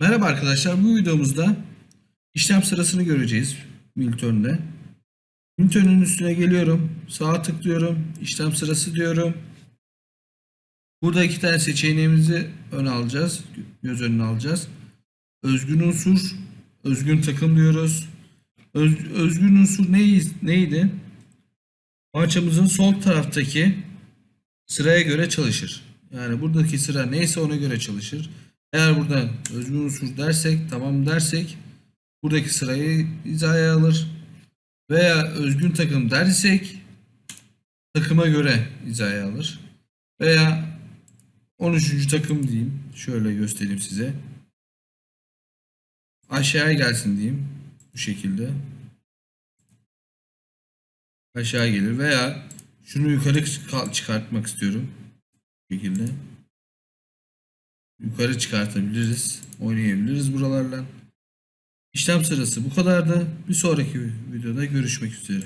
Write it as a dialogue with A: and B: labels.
A: Merhaba arkadaşlar. Bu videomuzda işlem sırasını göreceğiz Milturn'de. Milturn'un üstüne geliyorum. Sağa tıklıyorum. İşlem sırası diyorum. Burada iki tane seçeneğimizi ön alacağız. Göz önüne alacağız. Özgün unsur, özgün takım diyoruz. Öz- özgün unsur neydi? Parçamızın sol taraftaki sıraya göre çalışır. Yani buradaki sıra neyse ona göre çalışır. Eğer burada özgün unsur dersek, tamam dersek buradaki sırayı hizaya alır. Veya özgün takım dersek takıma göre hizaya alır. Veya 13. takım diyeyim. Şöyle göstereyim size. Aşağıya gelsin diyeyim. Bu şekilde. Aşağı gelir. Veya şunu yukarı çık- çıkartmak istiyorum. Bu şekilde. Yukarı çıkartabiliriz. Oynayabiliriz buralarla. İşlem sırası bu kadardı. Bir sonraki videoda görüşmek üzere.